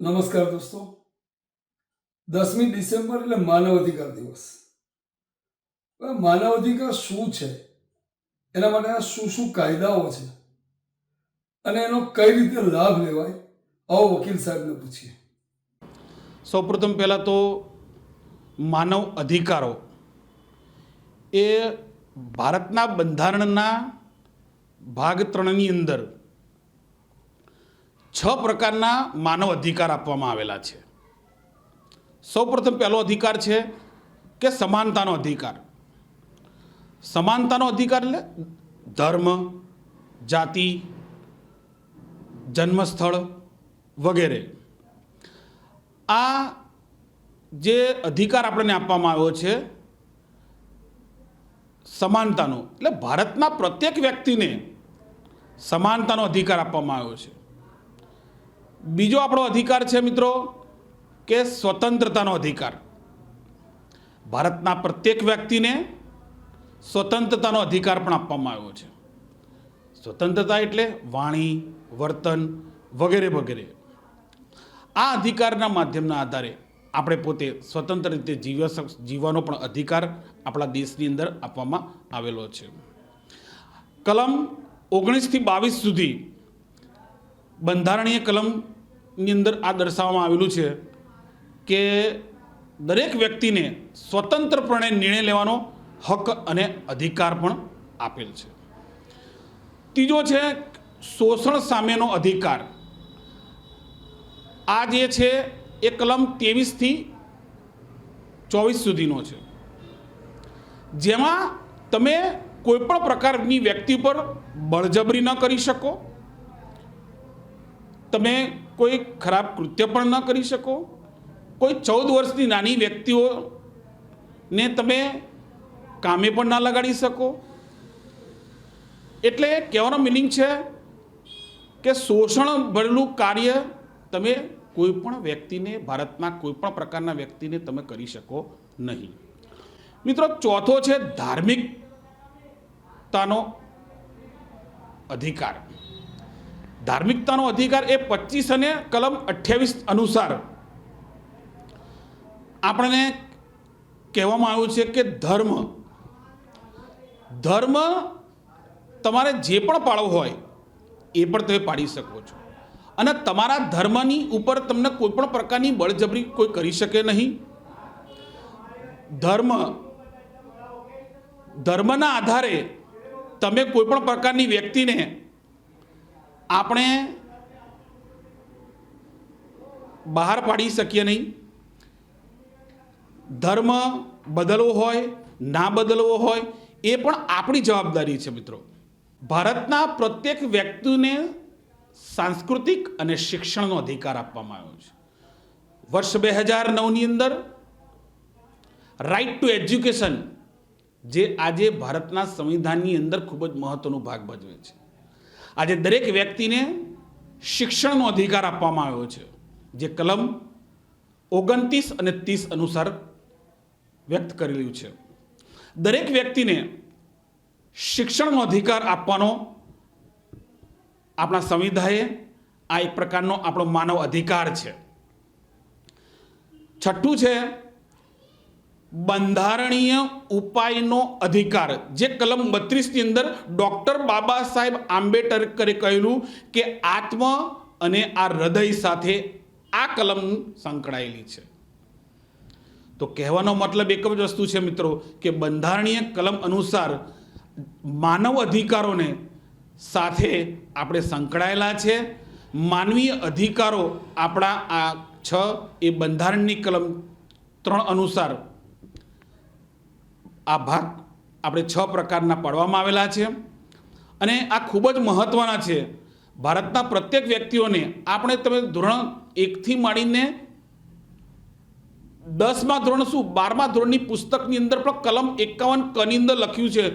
નમસ્કાર દોસ્તો. દસમી ડિસેમ્બર એટલે માનવ અધિકાર દિવસ. માનવ અધિકાર શું છે? એના માટે આ શું શું કાયદાઓ છે? અને એનો કઈ રીતે લાભ લેવાય? આવો વકીલ સાહેબને પૂછીએ. સૌપ્રથમ પહેલાં તો માનવ અધિકારો. એ ભારતના બંધારણના ભાગ ત્રણની અંદર છ પ્રકારના માનવ અધિકાર આપવામાં આવેલા છે. સૌપ્રથમ પહેલો અધિકાર છે કે સમાનતાનો અધિકાર. સમાનતાનો અધિકાર એટલે ધર્મ, જાતિ, જન્મસ્થળ વગેરે. આ જે અધિકાર આપણને આપવામાં આવ્યો છે, સમાનતાનો, એટલે ભારતના પ્રત્યેક વ્યક્તિને સમાનતાનો અધિકાર આપવામાં આવ્યો છે. બીજો આપણો અધિકાર છે મિત્રો કે સ્વતંત્રતાનો અધિકાર. ભારતના પ્રત્યેક વ્યક્તિને સ્વતંત્રતાનો અધિકાર પણ આપવામાં આવ્યો છે. સ્વતંત્રતા એટલે વાણી, વર્તન વગેરે વગેરે. આ અધિકારના માધ્યમના આધારે આપણે પોતે સ્વતંત્ર રીતે જીવ જીવવાનો પણ અધિકાર આપણા દેશની અંદર આપવામાં આવેલો છે. કલમ ઓગણીસથી બાવીસ સુધી બંધારણીય કલમની અંદર આ દર્શાવવામાં આવેલું છે કે દરેક વ્યક્તિને સ્વતંત્રપણે નિર્ણય લેવાનો હક અને અધિકાર પણ આપેલ છે. ત્રીજો છે શોષણ સામેનો અધિકાર. આ જે છે એ કલમ ત્રેવીસથી ચોવીસ સુધીનો છે. જેમાં તમે કોઈપણ પ્રકારની વ્યક્તિ પર બળજબરી ન કરી શકો તમે કોઈ ખરાબ કૃત્ય પણ ન કરી શકો. કોઈ ચૌદ વર્ષની નાની વ્યક્તિઓને તમે કામે પણ ના લગાડી શકો. એટલે કહેવાનો મિનિંગ છે કે શોષણ ભરેલું કાર્ય તમે કોઈ પણ વ્યક્તિને, ભારતના કોઈ પણ પ્રકારના વ્યક્તિને તમે કરી શકો નહીં. મિત્રો, ચોથો છે ધાર્મિકતાનો અધિકાર. ધાર્મિકતાનો અધિકાર એ પચીસ અને કલમ અઠ્યાવીસ અનુસાર આપણને કહેવામાં આવ્યું છે કે ધર્મ ધર્મ તમારે જે પણ પાળવો હોય એ પણ તમે પાડી શકો છો. અને તમારા ધર્મની ઉપર તમને કોઈ પણ પ્રકારની બળજબરી કોઈ કરી શકે નહીં. ધર્મ, ધર્મના આધારે તમે કોઈ પણ પ્રકારની વ્યક્તિને આપણે બહાર પાડી શકીએ નહીં. ધર્મ બદલવો હોય, ના બદલવો હોય, એ પણ આપણી જવાબદારી છે મિત્રો. ભારતના પ્રત્યેક વ્યક્તિને સાંસ્કૃતિક અને શિક્ષણનો અધિકાર આપવામાં આવ્યો છે. વર્ષ બે હજાર નવની અંદર રાઇટ ટુ એજ્યુકેશન જે આજે ભારતના સંવિધાનની અંદર ખૂબ જ મહત્વનો ભાગ ભજવે છે. આજે દરેક વ્યક્તિને શિક્ષણનો અધિકાર આપવામાં આવ્યો છે. જે કલમ ઓગણત્રીસ અને ત્રીસ અનુસાર વ્યક્ત કરેલું છે. દરેક વ્યક્તિને શિક્ષણનો અધિકાર આપવાનો આપણા સંવિધાએ આ એક પ્રકારનો આપણો માનવ અધિકાર છે. છઠ્ઠું છે બંધારણીય ઉપાયનો અધિકાર. જે કલમ બત્રીસની અંદર ડૉક્ટર બાબા સાહેબ આંબેડકરે કહેલું કે આત્મ અને આ હૃદય સાથે આ કલમ સંકળાયેલી છે. તો કહેવાનો મતલબ એક જ વસ્તુ છે મિત્રો, કે બંધારણીય કલમ અનુસાર માનવ અધિકારોને સાથે આપણે સંકળાયેલા છે. માનવીય અધિકારો આપણા આ છ એ બંધારણની કલમ ત્રણ અનુસાર આ ભાગ આપણે છ પ્રકારના પાડવામાં આવેલા છે. અને આ ખૂબ જ મહત્ત્વના છે. ભારતના પ્રત્યેક વ્યક્તિઓને આપણે તમે ધોરણ એકથી માંડીને દસમા ધોરણ શું બારમા ધોરણની પુસ્તકની અંદર પણ કલમ એકાવન કની અંદર લખ્યું છે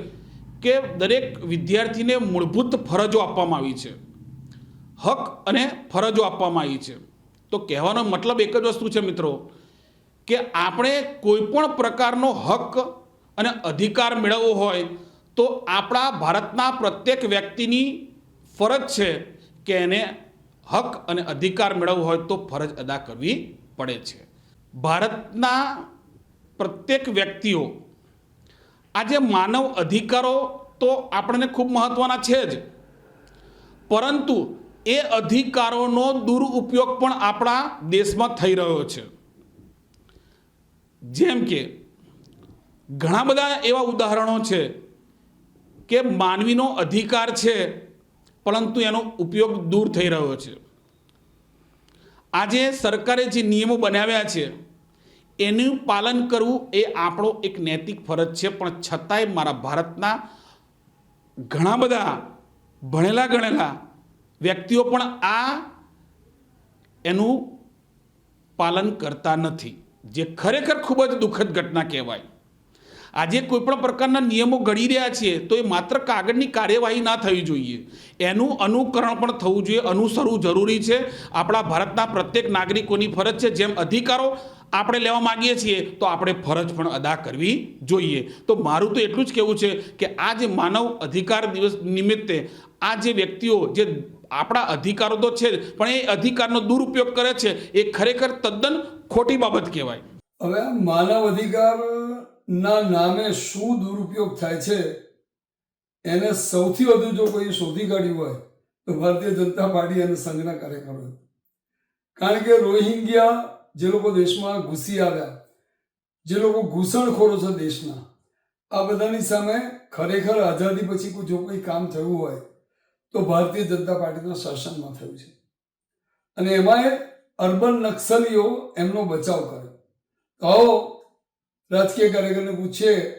કે દરેક વિદ્યાર્થીને મૂળભૂત ફરજો આપવામાં આવી છે. હક અને ફરજો આપવામાં આવી છે. તો કહેવાનો મતલબ એક જ વસ્તુ છે મિત્રો, કે આપણે કોઈ પણ પ્રકારનો હક અને અધિકાર મેળવવો હોય, તો આપણા ભારતના પ્રત્યેક વ્યક્તિની ફરજ છે કે એને હક અને અધિકાર મેળવવો હોય તો ફરજ અદા કરવી પડે છે. ભારતના પ્રત્યેક વ્યક્તિઓ, આજે માનવ અધિકારો તો આપણને ખૂબ મહત્ત્વના છે જ, પરંતુ એ અધિકારોનો દુરુપયોગ પણ આપણા દેશમાં થઈ રહ્યો છે. જેમ કે ઘણા બધા એવા ઉદાહરણો છે કે માનવીનો અધિકાર છે, પરંતુ એનો ઉપયોગ દૂર થઈ રહ્યો છે. આજે સરકારે જે નિયમો બનાવ્યા છે, એનું પાલન કરવું એ આપણો એક નૈતિક ફરજ છે, પણ છતાંય મારા ભારતના ઘણા બધા ભણેલા ગણેલા વ્યક્તિઓ પણ આ એનું પાલન કરતા નથી, જે ખરેખર ખૂબ જ દુઃખદ ઘટના કહેવાય. આજે કોઈ પણ પ્રકારના નિયમો ઘડી રહ્યા છીએ તો એ માત્ર કાગળની કાર્યવાહી ના થવી જોઈએ. એનું અનુકરણ પણ થવું જોઈએ, અનુસરવું જરૂરી છે. આપણા ભારતના પ્રત્યેક નાગરિકોની ફરજ છે, જેમ અધિકારો આપણે લેવા માગીએ છીએ, તો આપણે ફરજ પણ અદા કરવી જોઈએ. તો મારું તો એટલું જ કહેવું છે કે આ જે માનવ અધિકાર દિવસ નિમિત્તે આ જે વ્યક્તિઓ, જે આપણા અધિકારો તો છે પણ એ અધિકારનો દુરુપયોગ કરે છે, એ ખરેખર તદ્દન ખોટી બાબત કહેવાય. હવે માનવ માનવ અધિકારના નામે શું દુરુપયોગ થાય છે, એને સૌથી વધુ જો કોઈ શોધી કાઢ્યું હોય, તો ભારતીય જનતા પાર્ટી અને સંઘના કાર્યકરો કારણ કે રોહિંગ્યા જે લોકો દેશમાં ઘૂસી આવ્યા, જે લોકો ઘૂસણખોરો છે દેશના, આ બધાની સામે ખરેખર આઝાદી પછી જો કોઈ કામ થયું હોય, તો ભારતીય જનતા પાર્ટીના શાસનમાં થયું છે. અને એમાંય અર્બન નક્સલીઓ એમનો બચાવ કર્યો તો રાજકીય કાર્યકરને પૂછીએ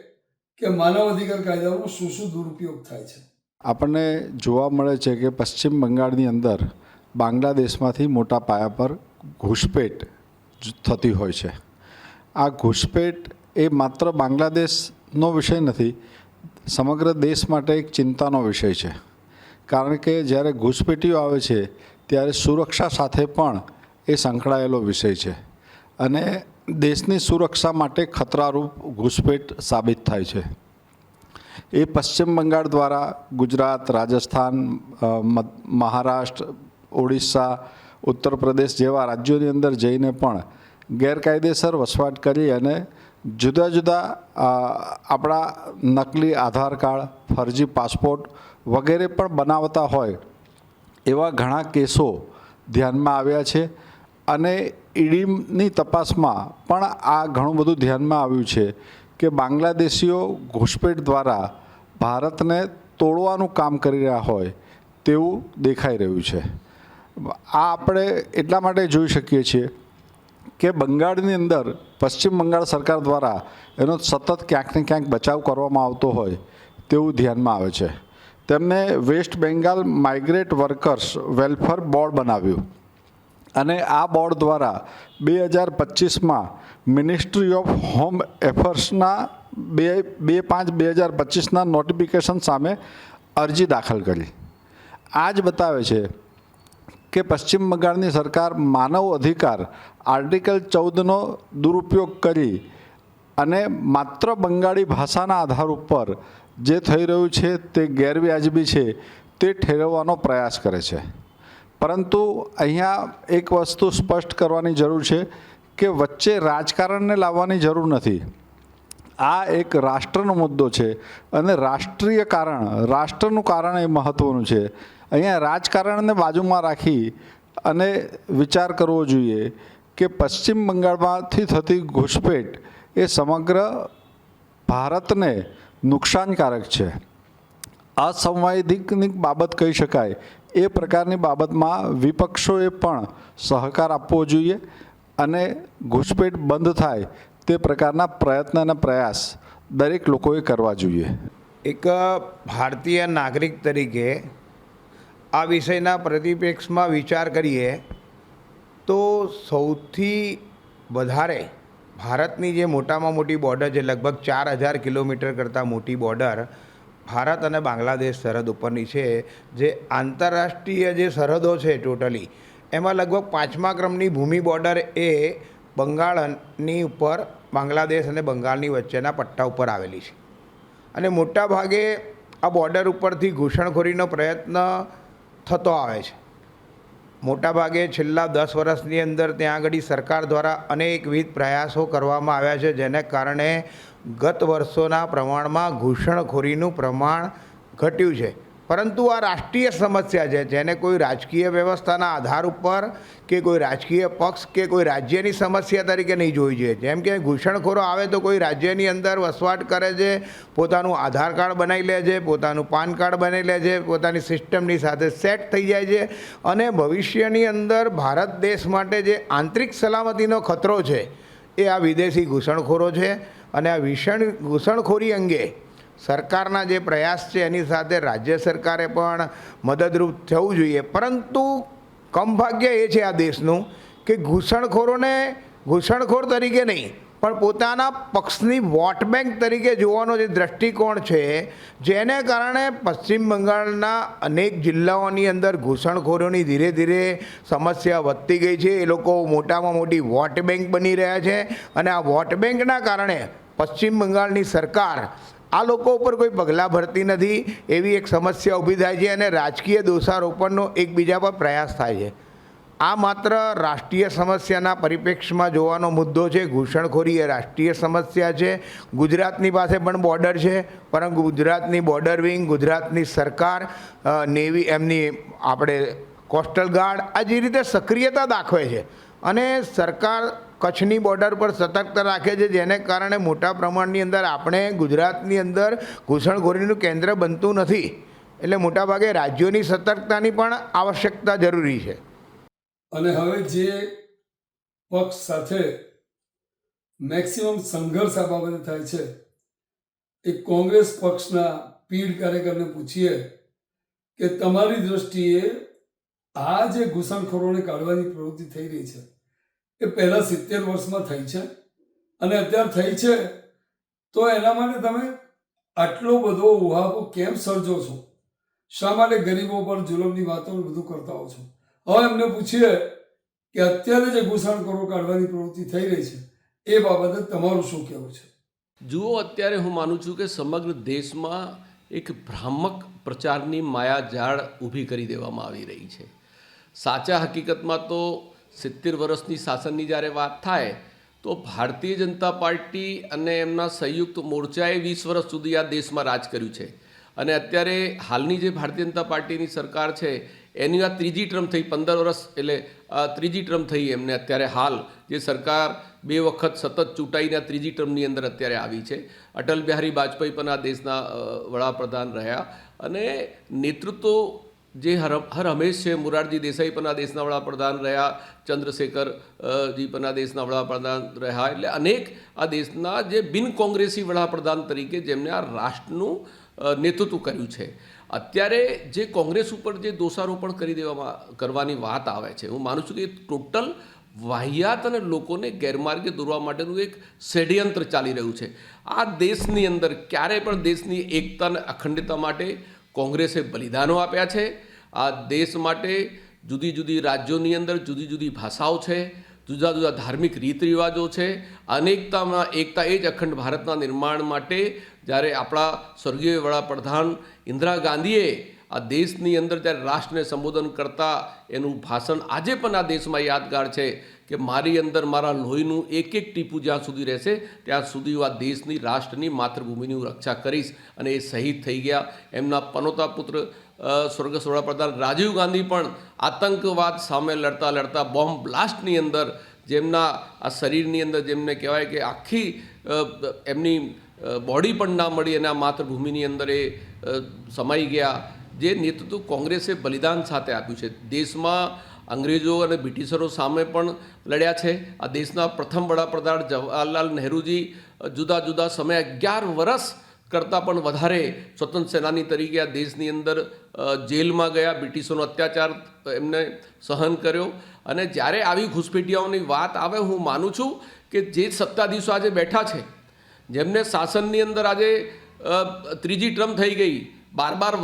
કે માનવ અધિકાર કાયદાનો શું શું દુરુપયોગ થાય છે. આપણને જોવા મળે છે કે પશ્ચિમ બંગાળની અંદર બાંગ્લાદેશમાંથી મોટા પાયા પર ઘૂસપેટ થતી હોય છે. આ ઘૂસપેટ એ માત્ર બાંગ્લાદેશનો વિષય નથી, સમગ્ર દેશ માટે એક ચિંતાનો વિષય છે. કારણ કે જ્યારે ઘૂસપેટીઓ આવે છે, ત્યારે સુરક્ષા સાથે પણ એ સંકળાયેલો વિષય છે. અને દેશની સુરક્ષા માટે ખતરારૂપ ઘૂસપેટ સાબિત થાય છે. એ પશ્ચિમ બંગાળ દ્વારા ગુજરાત, રાજસ્થાન મહારાષ્ટ્ર, ઓડિશા ઉત્તર પ્રદેશ જેવા રાજ્યોની અંદર જઈને પણ ગેરકાયદેસર વસવાટ કરી અને જુદા જુદા આપણા નકલી આધાર કાર્ડ, ફરજી પાસપોર્ટ વગેરે પણ બનાવતા હોય એવા ઘણા કેસો ધ્યાનમાં આવ્યા છે. અને ઈડીની તપાસમાં પણ આ ઘણું બધું ધ્યાનમાં આવ્યું છે કે બાંગ્લાદેશીઓ ઘૂસપેટ દ્વારા ભારતને તોડવાનું કામ કરી રહ્યા હોય તેવું દેખાઈ રહ્યું છે. આ આપણે એટલા માટે જોઈ શકીએ છીએ કે બંગાળની અંદર પશ્ચિમ બંગાળ સરકાર દ્વારા એનો સતત ક્યાંક ને ક્યાંક બચાવ કરવામાં આવતો હોય તેવું ધ્યાનમાં આવે છે. તેમને West Bengal migrate workers welfare board બનાવ્યું. અને આ બોર્ડ દ્વારા બે હજાર પચીસમાં મિનિસ્ટ્રી ઓફ હોમ એફર્સના બે બે પાંચ બે હજાર પચીસના નોટિફિકેશન સામે અરજી દાખલ કરી. આ જ બતાવે છે કે પશ્ચિમ બંગાળની સરકાર માનવ અધિકાર આર્ટિકલ ચૌદનો દુરુપયોગ કરી અને માત્ર બંગાળી ભાષાના આધાર ઉપર જે થઈ રહ્યું છે તે ગેરવ્યાજબી છે તે ઠેરવવાનો પ્રયાસ કરે છે. પરંતુ અહીંયા એક વસ્તુ સ્પષ્ટ કરવાની જરૂર છે કે વચ્ચે રાજકારણને લાવવાની જરૂર નથી. આ એક રાષ્ટ્રનો મુદ્દો છે અને રાષ્ટ્રીય કારણ, રાષ્ટ્રનું કારણ એ મહત્ત્વનું છે. અહીંયા રાજકારણને બાજુમાં રાખી અને વિચાર કરવો જોઈએ કે પશ્ચિમ બંગાળમાંથી થતી ઘૂસપેટ એ સમગ્ર ભારતને નુકસાનકારક છે. અસંવૈધિકની બાબત કહી શકાય એ પ્રકારની બાબતમાં વિપક્ષોએ પણ સહકાર આપવો જોઈએ અને ઘૂસપેટ બંધ થાય તે પ્રકારના પ્રયત્ન અને પ્રયાસ દરેક લોકોએ કરવા જોઈએ. એક ભારતીય નાગરિક તરીકે આ વિષયના પ્રતિપેક્ષમાં વિચાર કરીએ તો સૌથી વધારે ભારતની જે મોટામાં મોટી બોર્ડર છે, લગભગ ચાર હજાર કિલોમીટર કરતાં મોટી બોર્ડર ભારત અને બાંગ્લાદેશ સરહદ ઉપરની છે, જે આંતરરાષ્ટ્રીય જે સરહદો છે ટોટલી, એમાં લગભગ પાંચમા ક્રમની ભૂમિ બોર્ડર એ બંગાળની ઉપર બાંગ્લાદેશ અને બંગાળની વચ્ચેના પટ્ટા ઉપર આવેલી છે. અને મોટા ભાગે આ બોર્ડર ઉપરથી ઘૂસણખોરીનો પ્રયત્ન થતો આવે છે. મોટાભાગે છેલ્લા દસ વર્ષની અંદર ત્યાં આગળ સરકાર દ્વારા અનેકવિધ પ્રયાસો કરવામાં આવ્યા છે, જેને કારણે ગત વર્ષોના પ્રમાણમાં ઘૂસણખોરીનું પ્રમાણ ઘટ્યું છે. પરંતુ આ રાષ્ટ્રીય સમસ્યા છે, જેને કોઈ રાજકીય વ્યવસ્થાના આધાર ઉપર કે કોઈ રાજકીય પક્ષ કે કોઈ રાજ્યની સમસ્યા તરીકે નહીં જોવી જોઈએ જેમ કે ઘૂસણખોરો આવે તો કોઈ રાજ્યની અંદર વસવાટ કરે છે, પોતાનું આધાર કાર્ડ બનાવી લે છે, પોતાનું પાન કાર્ડ બનાવી લે છે, પોતાની સિસ્ટમની સાથે સેટ થઈ જાય છે અને ભવિષ્યની અંદર ભારત દેશ માટે જે આંતરિક સલામતીનો ખતરો છે, એ આ વિદેશી ઘૂસણખોરો છે. અને આ ભીષણ ઘૂસણખોરી અંગે સરકારના જે પ્રયાસ છે, એની સાથે રાજ્ય સરકારે પણ મદદરૂપ થવું જોઈએ. પરંતુ કમભાગ્ય એ છે આ દેશનું કે ઘૂસણખોરોને ઘૂસણખોર તરીકે નહીં, પણ પોતાના પક્ષની વોટ બેંક તરીકે જોવાનો જે દ્રષ્ટિકોણ છે, જેને કારણે પશ્ચિમ બંગાળના અનેક જિલ્લાઓની અંદર ઘૂસણખોરોની ધીરે ધીરે સમસ્યા વધતી ગઈ છે. એ લોકો મોટામાં મોટી વોટ બેંક બની રહ્યા છે અને આ વોટ બેંકના કારણે પશ્ચિમ બંગાળની સરકાર આ લોકો ઉપર કોઈ પગલાં ભરતી નથી, એવી એક સમસ્યા ઊભી થાય છે અને રાજકીય દોષારોપણનો એકબીજા પર પ્રયાસ થાય છે. આ માત્ર રાષ્ટ્રીય સમસ્યાના પરિપ્રેક્ષમાં જોવાનો મુદ્દો છે ઘૂસણખોરી એ રાષ્ટ્રીય સમસ્યા છે, ગુજરાતની પાસે પણ બોર્ડર છે, પરંતુ ગુજરાતની બોર્ડર વિંગ, ગુજરાતની સરકાર નેવી એમની આપણે કોસ્ટલ ગાર્ડ આ જે રીતે સક્રિયતા દાખવે છે અને સરકાર કચ્છની બોર્ડર પર સતર્કતા રાખે છે, જેને કારણે મોટા પ્રમાણની અંદર આપણે ગુજરાતની અંદર ઘૂસણખોરીનું કેન્દ્ર બનતું નથી. એટલે મોટાભાગે રાજ્યોની સતર્કતાની પણ આવશ્યકતા જરૂરી છે. અને હવે જે પક્ષ સાથે મેક્સિમમ સંઘર્ષ આ બાબતે થાય છે, એ કોંગ્રેસ પક્ષના પીઢ કાર્યકરને પૂછીએ કે તમારી દ્રષ્ટિએ આ જે ઘૂસણખોરોને કાઢવાની પ્રવૃત્તિ થઈ રહી છે એ પહેલાં સિત્તેર વર્ષમાં થઈ છે. અને અત્યારે થઈ છે, તો એના માટે તમે આટલો બધો ઉહાપો કેમ સર્જો છો? શા માટે ગરીબો પર જુલમની વાતો બધું કરતા હો છો? હવે એમને પૂછીએ કે અત્યારે જે ઘૂસણખોરો કાઢવાની પ્રવૃત્તિ થઈ રહી છે, એ બાબતે તમારું શું કહેવું છે? જુઓ, અત્યારે હું માનું છું કે સમગ્ર દેશમાં એક ભ્રામક પ્રચારની માયાજાળ ઊભી કરી દેવામાં આવી રહી છે. સાચા હકીકતમાં તો સિત્તેર વર્ષની શાસનની જ્યારે વાત થાય, તો ભારતીય જનતા પાર્ટી અને એમના સંયુક્ત મોરચાએ વીસ વર્ષ સુધી આ દેશમાં રાજ કર્યું છે. અને અત્યારે હાલની જે ભારતીય જનતા પાર્ટીની સરકાર છે, એની આ ત્રીજી ટર્મ થઈ, પંદર વર્ષ એટલે ત્રીજી ટર્મ થઈ એમને અત્યારે હાલ, જે સરકાર બે વખત સતત ચૂંટાઈને ત્રીજી ટર્મની અંદર અત્યારે આવી છે. અટલ બિહારી વાજપેયી પણ આ દેશના વડાપ્રધાન રહ્યા. અને નેતૃત્વ જે હર હર હંમેશ છે. મોરારજી દેસાઈ પણ આ દેશના વડાપ્રધાન રહ્યા. ચંદ્રશેખર જી પણ આ દેશના વડાપ્રધાન રહ્યા. એટલે અનેક આ દેશના જે બિન કોંગ્રેસી વડાપ્રધાન તરીકે જેમને આ રાષ્ટ્રનું નેતૃત્વ કર્યું છે. અત્યારે જે કોંગ્રેસ ઉપર જે દોષારોપણ કરી દેવામાં, કરવાની વાત આવે છે. હું માનું છું કે ટોટલ વાહિયાત અને લોકોને ગેરમાર્ગે દોરવા માટેનું એક ષડયંત્ર ચાલી રહ્યું છે. આ દેશની અંદર ક્યારેય પણ દેશની એકતા અને અખંડતા માટે કોંગ્રેસે બલિદાનો આપ્યા છે. આ દેશ માટે જુદી જુદી રાજ્યોની અંદર જુદી જુદી ભાષાઓ છે, જુદા જુદા ધાર્મિક રીત રિવાજો છે. અનેકતામાં એકતા એ જ અખંડ ભારતના નિર્માણ માટે જ્યારે આપણા સ્વર્ગીય વડાપ્રધાન ઇન્દિરા ગાંધીએ આ દેશની અંદર જ્યારે રાષ્ટ્રને સંબોધન કરતા એનું ભાષણ આજે પણ આ દેશમાં યાદગાર છે કે મારી અંદર મારા લોહીનું એક એક ટીપું જ્યાં સુધી રહેશે, ત્યાં સુધી હું આ દેશની રાષ્ટ્રની માતૃભૂમિની રક્ષા કરીશ અને એ શહીદ થઈ ગયા. એમના પનોતા પુત્ર સ્વર્ગસ્થ વડાપ્રધાન રાજીવ ગાંધી પણ આતંકવાદ સામે લડતા લડતા બોમ્બ બ્લાસ્ટની અંદર જેમના, આ શરીરની અંદર જેમને કહેવાય કે આખી એમની બોડી પણ ના મળી અને આ માતૃભૂમિની અંદર એ સમાઈ ગયા. જે નેતૃત્વ કોંગ્રેસે બલિદાન સાથે આપ્યું છે. દેશમાં અંગ્રેજો અને બ્રિટિશરો સામે પણ લડ્યા છે. આ દેશના પ્રથમ વડાપ્રધાન જવાહરલાલ નહેરુજી જુદા જુદા સમયે અગિયાર વર્ષ કરતાં પણ વધારે સ્વતંત્ર સેનાની તરીકે આ દેશની અંદર જેલમાં ગયા. બ્રિટિશોનો અત્યાચાર એમને સહન કર્યો. અને જ્યારે આવી ઘૂસપેટિયાઓની વાત આવે, હું માનું છું કે જે સત્તાધીશો આજે બેઠા છે, જેમને શાસનની અંદર આજે ત્રીજી ટર્મ થઈ ગઈ, બાર બાર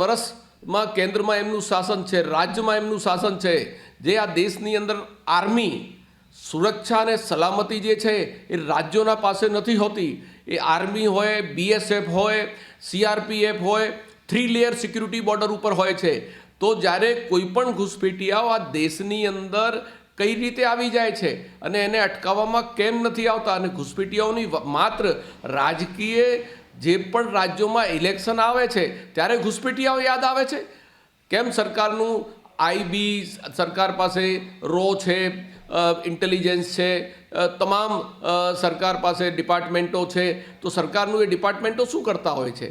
વર્ષમાં કેન્દ્રમાં એમનું શાસન છે, રાજ્યમાં એમનું શાસન છે. જે આ દેશની અંદર આર્મી, સુરક્ષા અને સલામતી જે છે એ રાજ્યોના પાસે નથી હોતી. એ આર્મી હોય, બીએસએફ હોય, સીઆરપીએફ હોય થ્રી લેયર સિક્યુરિટી બોર્ડર ઉપર હોય છે. તો જ્યારે કોઈ પણ ઘૂસપેઠિયાઓ આ દેશની અંદર કઈ રીતે આવી જાય છે અને એને અટકાવવામાં કેમ નથી આવતા અને ઘૂસપેઠિયાઓની માત્ર રાજકીય જે પણ રાજ્યોમાં ઇલેક્શન આવે છે, ત્યારે ઘૂસપેઠિયાઓ યાદ આવે છે? કેમ સરકારનું આઈબી સરકાર પાસે રો છે ઇન્ટેલિજન્સ છે તમામ સરકાર પાસે ડિપાર્ટમેન્ટો છે, તો સરકારનું એ ડિપાર્ટમેન્ટો શું કરતા હોય છે?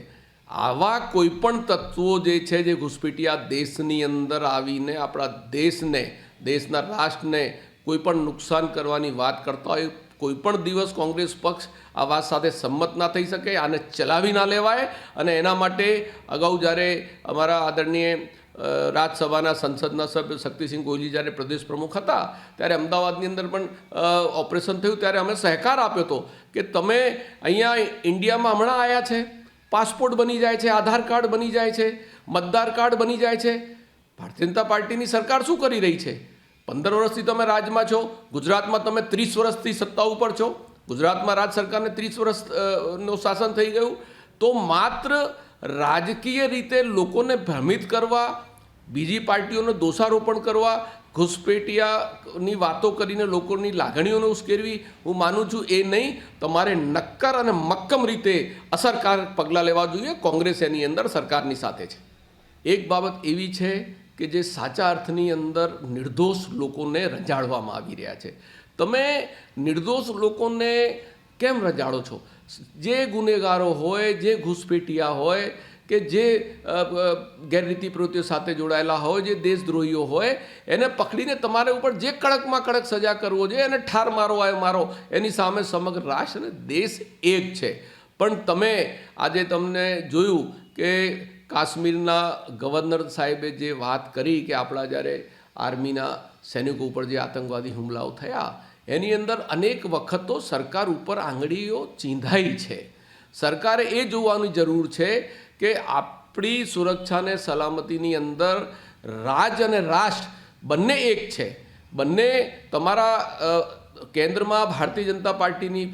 આવા કોઈ પણ તત્વો જે છે, જે ઘુસપેટિયા દેશની અંદર આવીને આપણા દેશને, દેશના રાષ્ટ્રને કોઈ પણ નુકસાન કરવાની વાત કરતા હોય કોઈ પણ દિવસ કોંગ્રેસ પક્ષ આ વાત સાથે સંમત ના થઈ શકે, આને ચલાવી ના લેવાય અને એના માટે અગાઉ જ્યારે અમારા આદરણીય રાજ્યસભાના સંસદના સભ્ય શક્તિસિંહ ગોહિલ જ્યારે પ્રદેશ પ્રમુખ હતા, ત્યારે અમદાવાદની અંદર પણ ઓપરેશન થયું, ત્યારે અમે સહકાર આપ્યો હતો કે તમે અહીંયા ઇન્ડિયામાં હમણાં આવ્યા છે, પાસપોર્ટ બની જાય છે, આધાર કાર્ડ બની જાય છે, મતદાર કાર્ડ બની જાય છે. ભારતીય જનતા પાર્ટીની સરકાર શું કરી રહી છે? પંદર વર્ષથી તમે રાજમાં છો, ગુજરાતમાં તમે ત્રીસ વર્ષથી સત્તા ઉપર છો, ગુજરાતમાં રાજ સરકારને ત્રીસ વર્ષનું શાસન થઈ ગયું, તો માત્ર રાજકીય રીતે લોકોને ભ્રમિત કરવા, બીજી પાર્ટીઓને દોષારોપણ કરવા, ઘુસપેટિયાની વાતો કરીને લોકોની લાગણીઓને ઉશ્કેરવી, હું માનું છું એ નહીં, તમારે નક્કર અને મક્કમ રીતે અસરકારક પગલાં લેવા જોઈએ, કોંગ્રેસ એની અંદર સરકારની સાથે છે. એક બાબત એવી છે કે જે સાચા અર્થની અંદર નિર્દોષ લોકોને રંજાડવામાં આવી રહ્યા છે. તમે નિર્દોષ લોકોને કેમ રજાડો છો? જે ગુનેગારો હોય, જે ઘૂસપેટિયા હોય, કે જે ગેરરીતિ પ્રવૃત્તિઓ સાથે જોડાયેલા હોય, જે દેશદ્રોહીઓ હોય, એને પકડીને તમારે ઉપર જે કડકમાં કડક સજા કરવો જોઈએ, એને ઠાર મારો, આય મારો, એની સામે સમગ્ર રાષ્ટ્ર અને દેશ એક છે. પણ તમે આજે તમને જોયું કે કાશ્મીરના ગવર્નર સાહેબે જે વાત કરી કે આપણા જ્યારે આર્મીના સૈનિકો ઉપર જે આતંકવાદી હુમલાઓ થયા, એની અંદર અનેક વખત સરકાર ઉપર આંગળીઓ ચીંધાઈ છે. સરકારે એ જોવાની જરૂર છે કે આપણી સુરક્ષાને સલામતીની અંદર રાજ અને રાષ્ટ્ર બંને એક છે. બંને તમારા કેન્દ્રમાં ભારતીય જનતા પાર્ટીની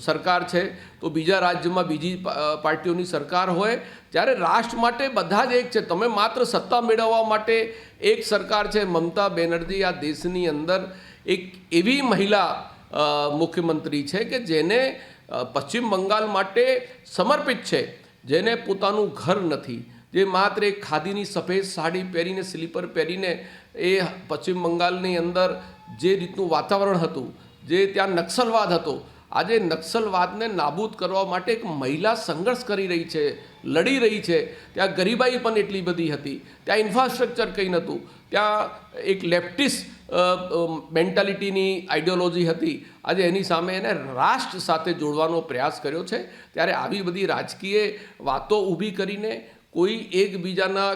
સરકાર છે, તો બીજા રાજ્યમાં બીજી પાર્ટીઓની સરકાર હોય, ત્યારે રાષ્ટ્ર માટે બધા જ એક છે. તમે માત્ર સત્તા મેળવવા માટે એક સરકાર છે, મમતા બેનર્જી. આ દેશની અંદર એક એવી મહિલા મુખ્યમંત્રી છે કે જેને પશ્ચિમ બંગાળ માટે સમર્પિત છે, જેને પોતાનું ઘર નથી. જે માત્ર એક ખાદીની સફેદ સાડી પહેરીને, સ્લીપર પહેરીને એ પશ્ચિમ બંગાળની અંદર જે રીતનું વાતાવરણ હતું, જે ત્યાં નક્સલવાદ હતો, આજે નક્સલવાદને નાબૂદ કરવા માટે એક મહિલા સંઘર્ષ કરી રહી છે, લડી રહી છે. ત્યાં ગરીબાઈ પણ એટલી બધી હતી. ત્યાં ઇન્ફ્રાસ્ટ્રક્ચર કંઈ નહોતું. ત્યાં એક લેફ્ટિસ્ટ મેન્ટાલિટીની આઈડિયોલોજી હતી. આજે એની સામે એને રાષ્ટ્ર સાથે જોડવાનો પ્રયાસ કર્યો છે. ત્યારે આવી બધી રાજકીય વાતો ઊભી કરીને કોઈ એકબીજાના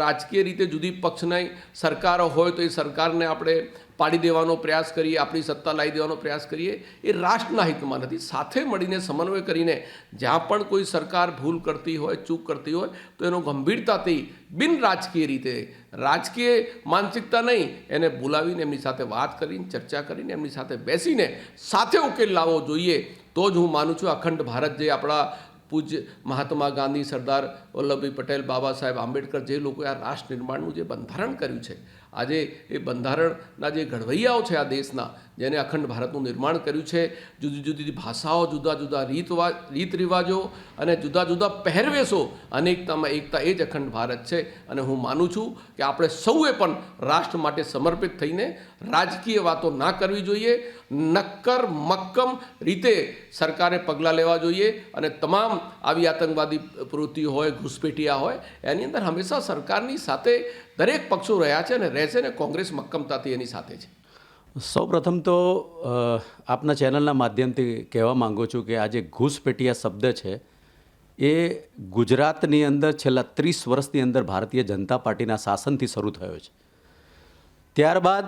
રાજકીય રીતે જુદી પક્ષની સરકારો હોય તો એ સરકારને આપણે પાડી દેવાનો પ્રયાસ કરીએ, આપણી સત્તા લાવી દેવાનો પ્રયાસ કરીએ, એ રાષ્ટ્રના હિતમાં નથી. સાથે મળીને સમન્વય કરીને જ્યાં પણ કોઈ સરકાર ભૂલ કરતી હોય, ચૂક કરતી હોય, તો એનો ગંભીરતાથી બિન રાજકીય રીતે, રાજકીય માનસિકતા નહીં, એને બોલાવીને એમની સાથે વાત કરીને, ચર્ચા કરીને, એમની સાથે બેસીને સાથે ઉકેલ લાવવો જોઈએ. તો જ હું માનું છું, અખંડ ભારત જે આપણા પૂજ્ય મહાત્મા ગાંધી, સરદાર વલ્લભભાઈ પટેલ, બાબા સાહેબ આંબેડકર જે લોકોએ આ રાષ્ટ્ર નિર્માણનું જે બંધારણ કર્યું છે, આજે એ બંધારણના જે ઘડવૈયાઓ છે આ દેશના, જેને અખંડ ભારતનું નિર્માણ કર્યું છે, જુદી જુદી ભાષાઓ, જુદા જુદા રીતવા રીત રિવાજો અને જુદા જુદા પહેરવેશો અનેકતામાં એકતા એ જ અખંડ ભારત છે. અને હું માનું છું કે આપણે સૌએ પણ રાષ્ટ્ર માટે સમર્પિત થઈને રાજકીય વાતો ના કરવી જોઈએ. નક્કર, મક્કમ રીતે સરકારે પગલાં લેવા જોઈએ અને તમામ આવી આતંકવાદી પ્રવૃત્તિઓ હોય ઘૂસપેટિયા હોય, એની અંદર હંમેશા સરકારની સાથે દરેક પક્ષો રહ્યા છે અને રહેશે ને કોંગ્રેસ મક્કમતાથી એની સાથે છે. સૌપ્રથમ તો આપના ચેનલના માધ્યમથી કહેવા માંગુ છું કે આ જે ઘૂસપેટિયા શબ્દ છે, એ ગુજરાતની અંદર છેલ્લા ત્રીસ વર્ષની અંદર ભારતીય જનતા પાર્ટીના શાસનથી શરૂ થયો છે. ત્યારબાદ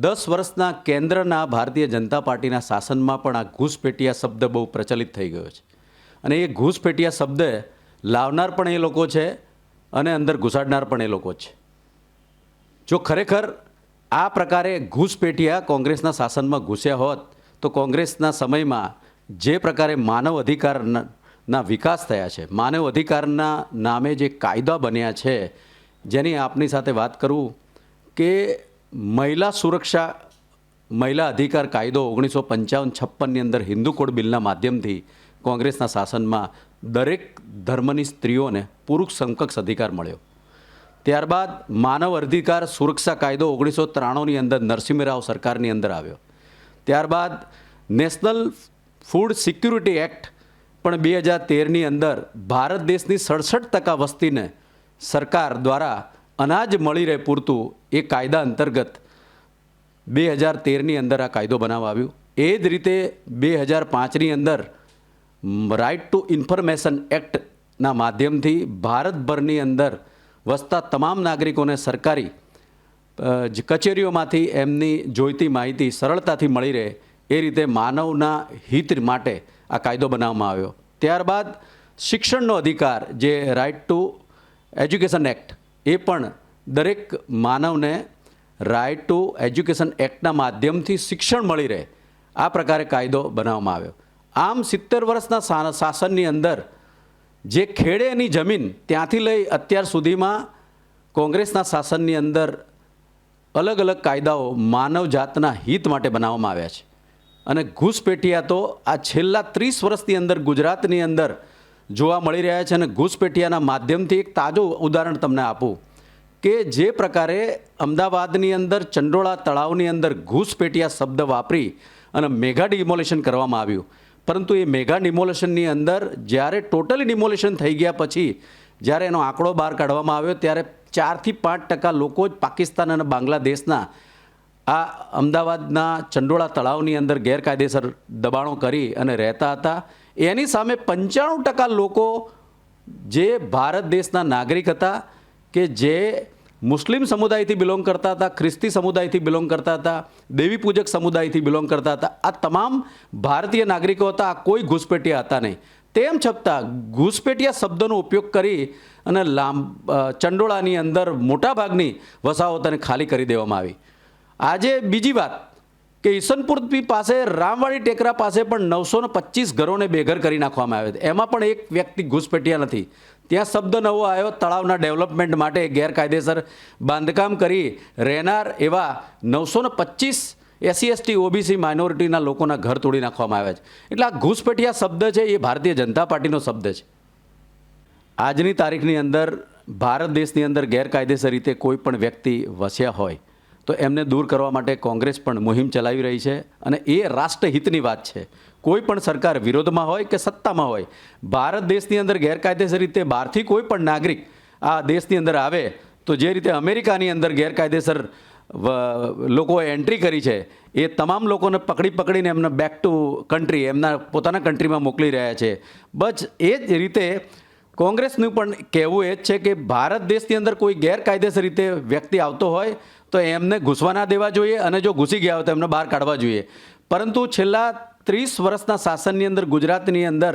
દસ વર્ષના કેન્દ્રના ભારતીય જનતા પાર્ટીના શાસનમાં પણ આ ઘૂસપેટિયા શબ્દ બહુ પ્રચલિત થઈ ગયો છે. અને એ ઘૂસપેટિયા શબ્દ લાવનાર પણ એ લોકો છે અને અંદર ઘુસાડનાર પણ એ લોકો છે. જો ખરેખર આ પ્રકારે ઘૂસપેટિયા કોંગ્રેસના શાસનમાં ઘૂસ્યા હોત, તો કોંગ્રેસના સમયમાં જે પ્રકારે માનવ અધિકારના વિકાસ થયા છે, માનવ અધિકારના નામે જે કાયદા બન્યા છે, જેની આપની સાથે વાત કરું કે મહિલા સુરક્ષા, મહિલા અધિકાર કાયદો ઓગણીસો પંચાવન છપ્પનની અંદર હિન્દુ કોડ બિલના માધ્યમથી કોંગ્રેસના શાસનમાં દરેક ધર્મની સ્ત્રીઓને પુરુષ સમકક્ષ અધિકાર મળ્યો. ત્યારબાદ માનવ અધિકાર સુરક્ષા કાયદો ઓગણીસો ત્રાણુંની અંદર નરસિંહ રાવ સરકારની અંદર આવ્યો. ત્યારબાદ નેશનલ ફૂડ સિક્યુરિટી એક્ટ પણ બે હજાર તેરની અંદર ભારત દેશની સડસઠ ટકા વસ્તીને સરકાર દ્વારા અનાજ મળી રહે પૂરતું એ કાયદા અંતર્ગત બે હજાર તેરની અંદર આ કાયદો બનાવવા આવ્યો. એ જ રીતે બે હજાર પાંચની અંદર રાઇટ ટુ ઇન્ફોર્મેશન એક્ટના માધ્યમથી ભારતભરની અંદર વસતા તમામ નાગરિકોને સરકારી કચેરીઓમાંથી એમની જોઈતી માહિતી સરળતાથી મળી રહે એ રીતે માનવના હિત માટે આ કાયદો બનાવવામાં આવ્યો. ત્યારબાદ શિક્ષણનો અધિકાર જે રાઇટ ટુ એજ્યુકેશન એક્ટ એ પણ દરેક માનવને રાઇટ ટુ એજ્યુકેશન એક્ટના માધ્યમથી શિક્ષણ મળી રહે. આ પ્રકારે કાયદો બનાવવામાં આવ્યો. આમ સિત્તેર વર્ષના શાસનની અંદર જે ખેડેની જમીન ત્યાંથી લઈ અત્યાર સુધીમાં કોંગ્રેસના શાસનની અંદર અલગ અલગ કાયદાઓ માનવ જાતના હિત માટે બનાવવામાં આવ્યા છે. અને ઘૂસપેટિયા તો આ છેલ્લા ત્રીસ વર્ષની અંદર ગુજરાતની અંદર જોવા મળી રહ્યા છે અને ઘૂસપેટિયાના માધ્યમથી એક તાજું ઉદાહરણ તમને આપું કે જે પ્રકારે અમદાવાદની અંદર ચંડોળા તળાવની અંદર ઘૂસપેટિયા શબ્દ વાપરી અને મેગા ડિમોલેશન કરવામાં આવ્યું. પરંતુ એ મેગા ડિમોલેશનની અંદર જ્યારે ટોટલી ડિમોલેશન થઈ ગયા પછી જ્યારે એનો આંકડો બહાર કાઢવામાં આવ્યો ત્યારે ચારથી પાંચ ટકા લોકો જ પાકિસ્તાન અને બાંગ્લાદેશના આ અમદાવાદના ચંડોળા તળાવની અંદર ગેરકાયદેસર દબાણો કરી અને રહેતા હતા. એની સામે પંચાણું ટકા લોકો જે ભારત દેશના નાગરિક હતા કે જે મુસ્લિમ સમુદાયથી બિલોંગ કરતા હતા, ખ્રિસ્તી સમુદાયથી બિલોંગ કરતા હતા, દેવી પૂજક સમુદાયથી બિલોંગ કરતા હતા, આ તમામ ભારતીય નાગરિકો હતા, આ કોઈ ઘૂસપેટિયા હતા નહીં. તેમ છતાં ઘૂસપેટિયા શબ્દનો ઉપયોગ કરી અને લાંબ ચંડોળાની અંદર મોટાભાગની વસાહતોને ખાલી કરી દેવામાં આવી. આજે બીજી વાત કે ઈસનપુર પાસે રામવાડી ટેકરા પાસે પણ નવસો ને પચીસ ઘરોને બેઘર કરી નાખવામાં આવ્યા એમાં પણ એક વ્યક્તિ ઘૂસપેટિયા નથી. ત્યાં શબ્દ નવો આવ્યો, તળાવના ડેવલપમેન્ટ માટે ગેરકાયદેસર બાંધકામ કરી રહેનાર એવા નવસો ને પચીસ એસસી એસટી ઓબીસી માઇનોરિટીના લોકોના ઘર તોડી નાખવામાં આવ્યા છે. એટલે આ ઘૂસપેટિયા શબ્દ છે, એ ભારતીય જનતા પાર્ટીનો શબ્દ છે. આજની તારીખની અંદર ભારત દેશની અંદર ગેરકાયદેસર રીતે કોઈ પણ વ્યક્તિ વસ્યા હોય તો એમને દૂર કરવા માટે કોંગ્રેસ પણ મુહિમ ચલાવી રહી છે અને એ રાષ્ટ્રહિતની વાત છે. કોઈ પણ સરકાર વિરોધમાં હોય કે સત્તામાં હોય, ભારત દેશની અંદર ગેરકાયદેસર રીતે બહારથી કોઈ પણ નાગરિક આ દેશની અંદર આવે, તો જે રીતે અમેરિકાની અંદર ગેરકાયદેસર લોકોએ એન્ટ્રી કરી છે, એ તમામ લોકોને પકડી પકડીને એમને બેક ટુ કન્ટ્રી એમના પોતાના કન્ટ્રીમાં મોકલી રહ્યા છે. બસ એ જ રીતે કોંગ્રેસનું પણ કહેવું એ જ છે કે ભારત દેશની અંદર કોઈ ગેરકાયદેસર રીતે વ્યક્તિ આવતો હોય તો એમને ઘૂસવા ના દેવા જોઈએ અને જો ઘૂસી ગયા હોય તો એમને બહાર કાઢવા જોઈએ. પરંતુ છેલ્લા ત્રીસ વર્ષના શાસનની અંદર, ગુજરાતની અંદર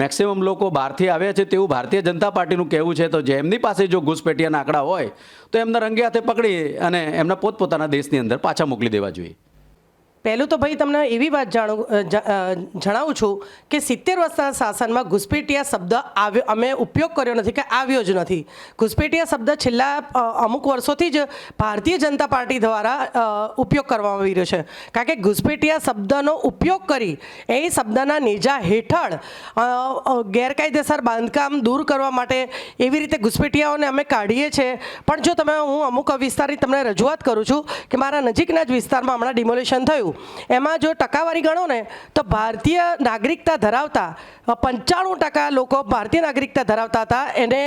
મેક્સિમમ લોકો બહારથી આવ્યા છે તેવું ભારતીય જનતા પાર્ટીનું કહેવું છે. તો જેમની પાસે જો ઘૂસપેટિયાના આંકડા હોય તો એમને રંગે હાથે પકડી અને એમના પોતપોતાના દેશની અંદર પાછા મોકલી દેવા જોઈએ. પહેલું તો ભાઈ તમને એવી વાત જાણું જણાવું છું કે સિત્તેર વર્ષના શાસનમાં ઘુસપેટિયા શબ્દ આવ્યો, અમે ઉપયોગ કર્યો નથી કે આવ્યો જ નથી. ઘુસપેટિયા શબ્દ છેલ્લા અમુક વર્ષોથી જ ભારતીય જનતા પાર્ટી દ્વારા ઉપયોગ કરવામાં આવી રહ્યો છે. કારણ કે ઘુસપેટિયા શબ્દનો ઉપયોગ કરી એ શબ્દના નેજા હેઠળ ગેરકાયદેસર બાંધકામ દૂર કરવા માટે એવી રીતે ઘુસપેટિયાઓને અમે કાઢીએ છીએ પણ જો તમે, હું અમુક વિસ્તારની તમને રજૂઆત કરું છું કે મારા નજીકના જ વિસ્તારમાં હમણાં ડિમોલેશન થયું. એમાં જો ટકાવારી ગણો ને, તો ભારતીય નાગરિકતા ધરાવતા પંચાણું ટકા લોકો ભારતીય નાગરિકતા ધરાવતા હતા. એને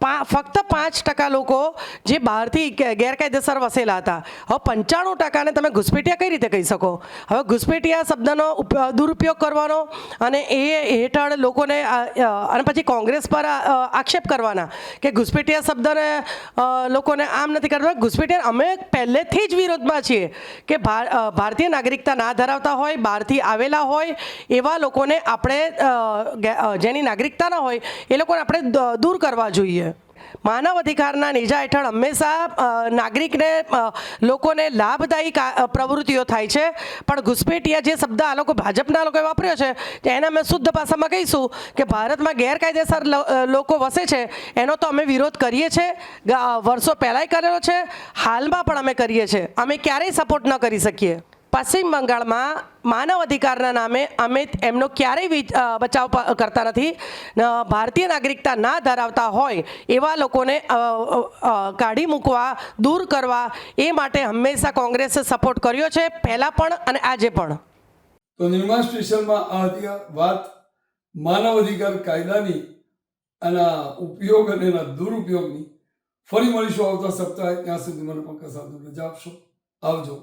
પા- ફક્ત પાંચ ટકા લોકો જે બહારથી ગેરકાયદેસર વસેલા હતા. હવે પંચાણું ટકાને તમે ઘુસપેટિયા કઈ રીતે કહી શકો? હવે ઘુસપેટિયા શબ્દનો દુરુપયોગ કરવાનો અને એ હેઠળ લોકોને અને પછી કોંગ્રેસ પર આક્ષેપ કરવાના કે ઘુસપેટિયા શબ્દને લોકોને આમ નથી કરતા. ઘુસપેટિયા અમે પહેલેથી જ વિરોધમાં છીએ કે ભાર- ભારતીય નાગરિકતા ના ધરાવતા હોય, બહારથી આવેલા હોય, એવા લોકોને આપણે જેની નાગરિકતા ના હોય, એ લોકોને આપણે દૂર કરવા જોઈએ. માનવ અધિકારના નેજા હેઠળ હંમેશા નાગરિકને લોકોને લાભદાયી પ્રવૃત્તિઓ થાય છે. પણ ઘુસપેટિયા જે શબ્દ આ લોકો ભાજપના લોકોએ વાપર્યો છે, એના અમે શુદ્ધ ભાષામાં કહીશું કે ભારતમાં ગેરકાયદેસર લોકો વસે છે, એનો તો અમે વિરોધ કરીએ છીએ વર્ષો પહેલાંય કરેલો છે, હાલમાં પણ અમે કરીએ છીએ અમે ક્યારેય સપોર્ટ ન કરી શકીએ. પશ્ચિમ બંગાળમાં માનવ અધિકારના નામે અમે એમનો ક્યારેય બચાવ કરતા નથી. ભારતીય નાગરિકતા ના ધરાવતા હોય એવા લોકોને કાઢી મૂકવા, દૂર કરવા, એ માટે હંમેશા કોંગ્રેસે સપોર્ટ કર્યો છે, પહેલાં પણ અને આજે પણ. તો નિર્માણ સ્ટેશનમાં આ વાત માનવ અધિકાર કાયદાની એના ઉપયોગ અને એના દુરુપયોગની ફરી મળીશું આવતા સપ્તાહે. ત્યાં સુધી મને પંકજ સાધુ રજા આપશો. આવજો.